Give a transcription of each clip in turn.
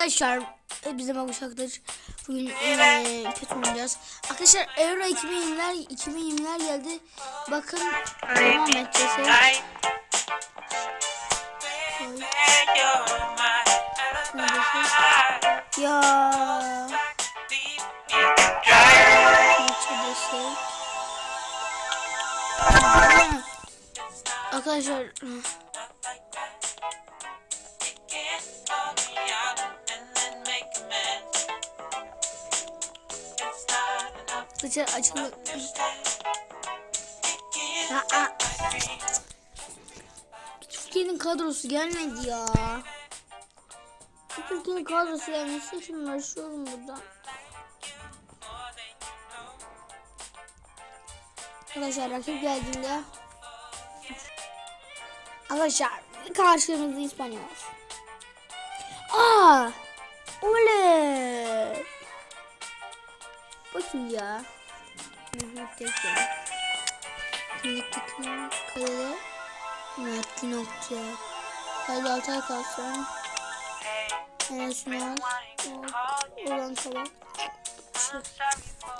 Arkadaşlar bize bakmışaktır. Bugün eee kötü oynayacağız. Arkadaşlar Euro 2020'ler 2020'ler geldi. Bakın devam edeceğiz. Ya. Arkadaşlar dışarı açılır. Aa. Türkiye'nin kadrosu gelmedi ya. Türkiye'nin kadrosu gelmesi için uğraşıyorum burada. Arkadaşlar rakip geldiğinde Arkadaşlar karşımızda İspanya var. Aa! Oley! Bakın ya. Mehmet Tekler. Mehmet Tekler. Kalede. Mert Günok ya. Kalede Altay Kalsın. Enes Ünal. Olan Kabak. Şey.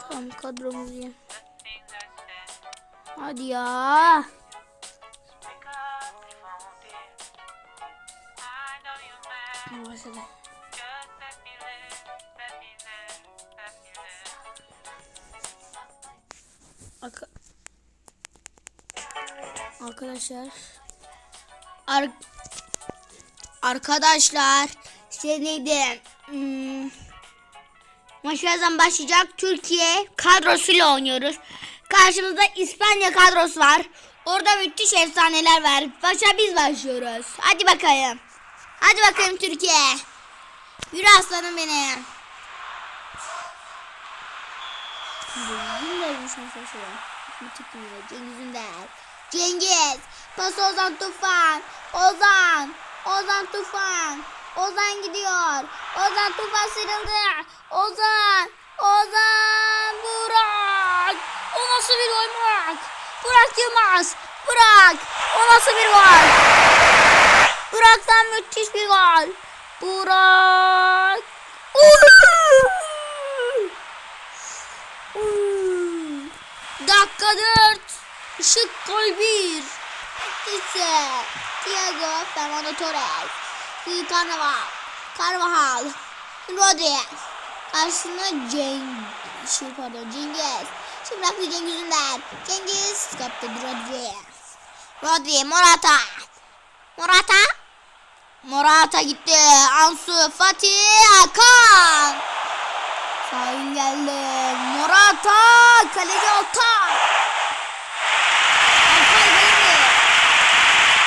Tamam kadromuz iyi. Hadi ya. Başladı. Arkadaşlar. Ar Arkadaşlar şey neydi hmm, başlayacak Türkiye kadrosuyla oynuyoruz. Karşımızda İspanya kadrosu var. Orada müthiş efsaneler var. Başa biz başlıyoruz. Hadi bakayım. Hadi bakayım Türkiye. Yürü aslanım benim Yine bir şans yaşıyorum. Cengiz Ünder. Cengiz. Pas Ozan Tufan. Ozan. Ozan Tufan. Ozan gidiyor. Ozan Tufan sıyrıldı. Ozan. Ozan. Burak. O nasıl bir gol Burak? Burak Yılmaz. Burak. O nasıl bir gol? Burak'tan müthiş bir gol. Burak. Uuu! Dakika 4. Işık gol 1. İşte Thiago Fernando Torres. Carnaval. Carvajal. Rodriguez. Karşısında Cengiz. Şey pardon Cengiz. Şimdi bıraktı Cengiz Ünder. Cengiz kaptı Rodriguez. Rodriguez Morata. Morata. Morata gitti. Ansu Fati Hakan. Şahin geldi. Morata. Kaleci Altay. Altay geldi.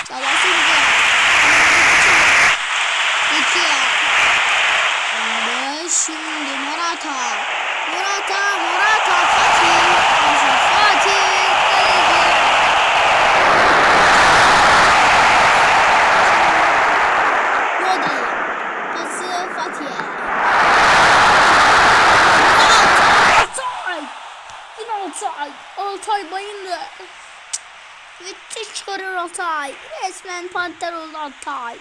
Çalası gidiyor. Geçiyor. Ve şimdi Morata. Morata. Morata. Fatih. Fatih. Kaleci. Rodri. Pası Fatih'e. Altay! Yine Altay! Altay bayındı. Müthiş çıkarıyor Altay. Resmen panter oldu Altay.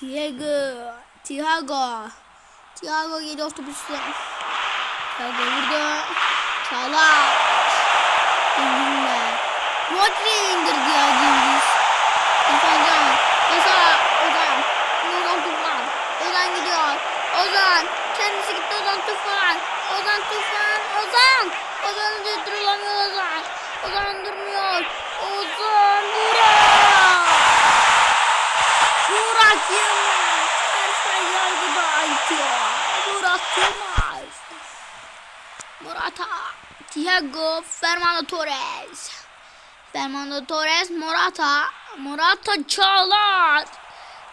Şimdi Thiago. Thiago. Thiago geliyor otobüsle. Thiago burada. Çağlar. Ünlüyle. Rodri indirdi ya Cengiz. İrfancan. Mesela Ozan. Ozan Tufan. Ozan gidiyor. Ozan. Kendisi gitti Ozan Tufan. Ozan Tufan. Ozan. Ozan durdurulamıyor Ozan. Ozan durmuyor. Ozan Burak. Burak Yılmaz. Tersen yargıda atıyor. Burak Yılmaz. Morata. Thiago Fernando Torres. Fernando Torres Morata. Morata Çağlar.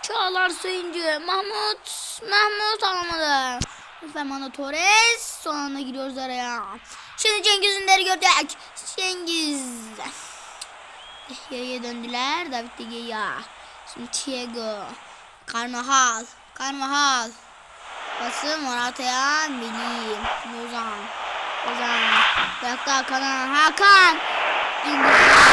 Çağlar Sayıncı. Mahmut. Mahmut alamadı. Fernando Torres. Son anda gidiyoruz araya. Şimdi Cengiz Ünder'i gördük. Cengiz. Yaya döndüler. David de Gea. Şimdi Thiago. Karnahal. Karnahal. Pası Morata'ya Melih. Ozan. Ozan. Yaktı Hakan'a. Hakan. İndir.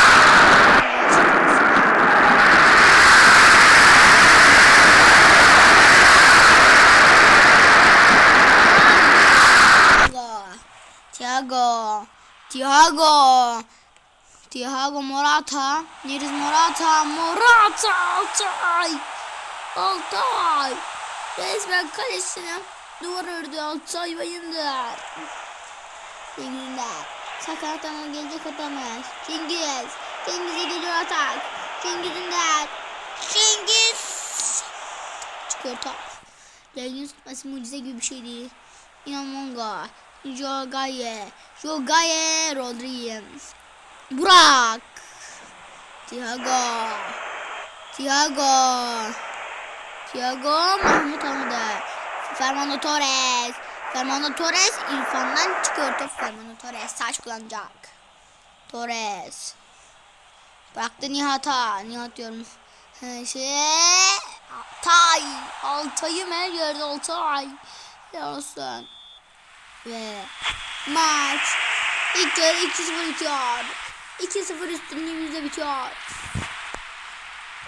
Thiago. Thiago. Thiago Morata. Yeriz Morata. Morata. Çay. Altay. Resmen kalesine duvar ördü Altay Bayındır. Cengiz'den. Sakatana gelecek atamaz. Cengiz. Cengiz'e geliyor atak. Cengiz'inden. Cengiz. Çıkıyor top. Cengiz tutması mucize gibi bir şey değil. Inamonga. Jogaye. Jogaye Rodriguez. Burak. Thiago. Thiago. Thiago Mahmut Hamdi. Fernando Torres. Fernando Torres İrfan'dan çıkıyor top Fernando Torres saç kullanacak. Torres. Bıraktı Nihat'a. Nihat diyorum. Şey, Altay. Altay'ım her yerde Altay. Yarasın. Ve maç ilk yarı 2-0 bitiyor. 2-0 üstünlüğümüzde bitiyor.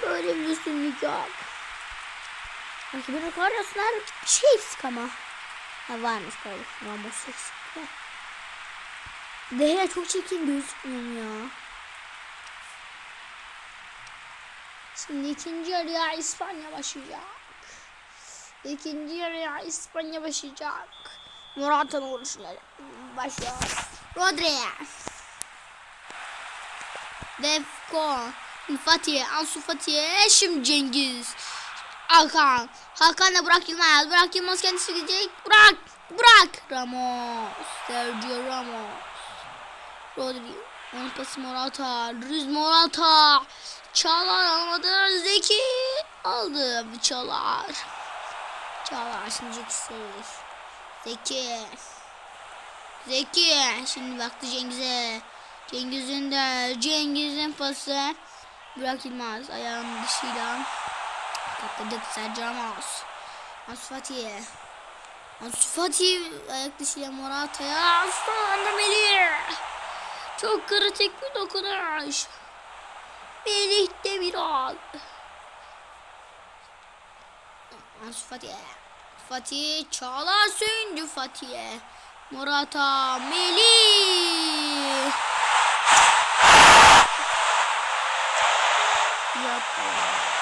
Böyle bir üstünlük yok. Rakibin arasınlar bir şey eksik ama. Ha varmış tabii. Ramos eksik. de. Dehle çok çirkin gözükmüyor ya. Şimdi ikinci yarıya İspanya başlayacak. İkinci yarıya İspanya başlayacak. Morata'nın vuruşları başlıyor. Rodriguez. Defko. Fatih. Ansu Fatih. Şimdi Cengiz. Hakan. Hakan da Burak Yılmaz. Burak Yılmaz kendisi gidecek. Burak. Burak. Ramos. Sergio Ramos. Rodri. Onun pası Morata. Rüz Morata. Çağlar almadı. Zeki aldı. Çağlar. Çağlar şimdi Zeki sayılır. Zeki. Zeki. Şimdi baktı Cengiz'e. Cengiz'in de Cengiz'in pası. Burak Yılmaz ayağının dışıyla. Katladık Sergio Ramos. Ansu Fatih. Ansu Fatih ayak dışıyla Morata'ya. Aslan Melih. Çok kritik bir dokunuş. Melih Demiral. Ansu Fatih. Fatih Çağlar söndü Fatih'e. Morata Melih. Yapma.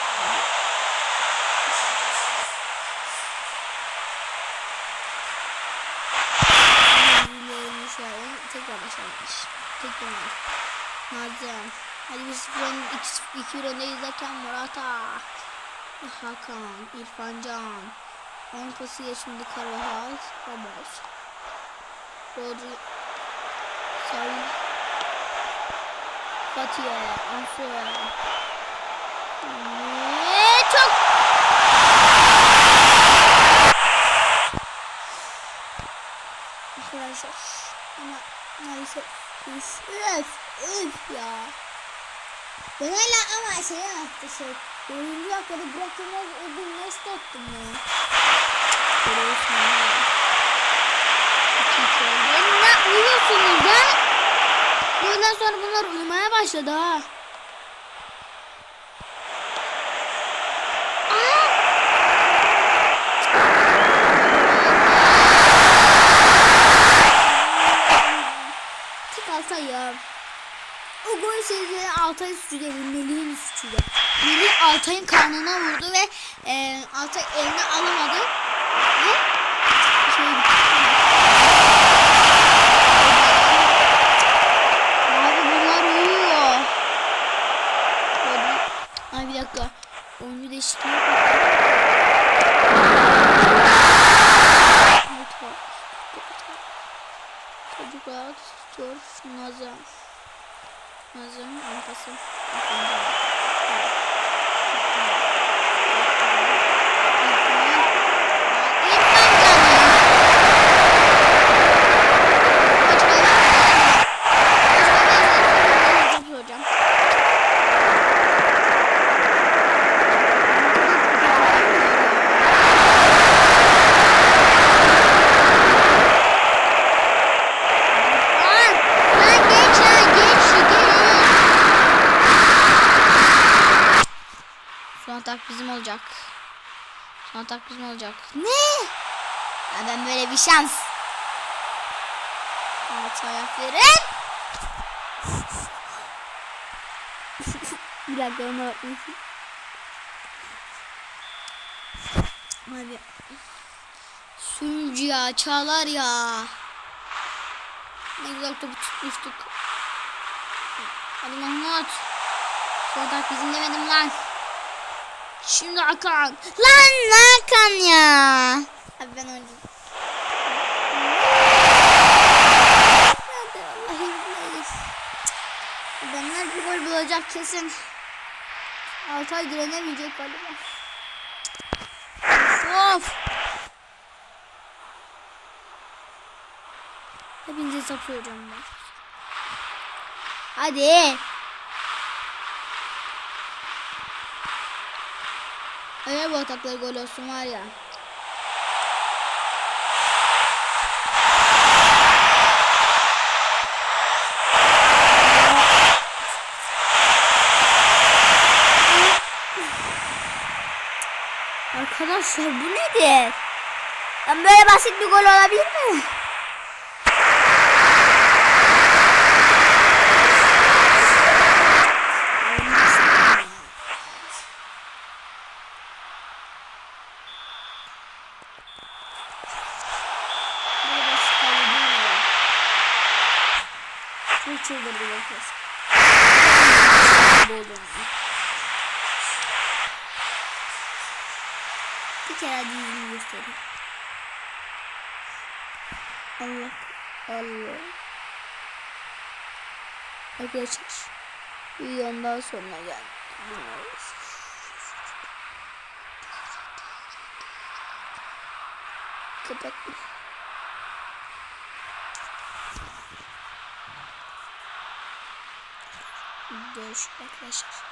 Tekrar. Nazım. Hadi bir sıfır ön, iki, iki bir öndeyiz derken Morata. Hakan, İrfan Can. Onun pasıyla şimdi Carvajal, Ramos. Rodri. Sarı. Fatih, Ansu. Ne çok Arkadaşlar ama maalesef üf üf üf ya. Ben hala ama şey yaptı şey. Dördüncü dakikada bırakılmaz ödül nasıl attım ya. Ne uyuyorsunuz ya? Bundan sonra bunlar uyumaya başladı ha. Altay ya. O gol sebebi Altay suçu değil, Melih'in suçu. Melih Altay'ın karnına vurdu ve e, Altay eline alamadı. Ve şey Abi bunlar uyuyor. Ay bir dakika. Oyuncu değişikliği. Çocuklar tutuyor. Nazım. Nazım arkası. Hocam. Son bizim olacak. Ne? Ya ben böyle bir şans. Altı ayak verin. bir dakika ona bakmışım. Abi. Sürücü ya çağlar ya. Ne güzel topu tutmuştuk. Hadi Mahmut. Şu atak bizim demedim lan. Şimdi Hakan. Lan Hakan ya. Abi ben billahi. Benler bir gol bulacak kesin. Altay direnemeyecek galiba. Of. Hepinize sapıyorum ben. Hadi. Eğer bu atakları gol olsun var ya. Arkadaşlar bu nedir? Ya böyle basit bir gol olabilir mi? Böyle basit gol değil mi? Çok çıldırdı. Boğuldum. Bir kere dizini göstereyim. Allah Allah. Arkadaşlar videonun daha sonuna geldik. Bilmiyoruz. Görüşürüz arkadaşlar.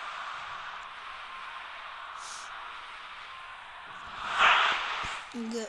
Gö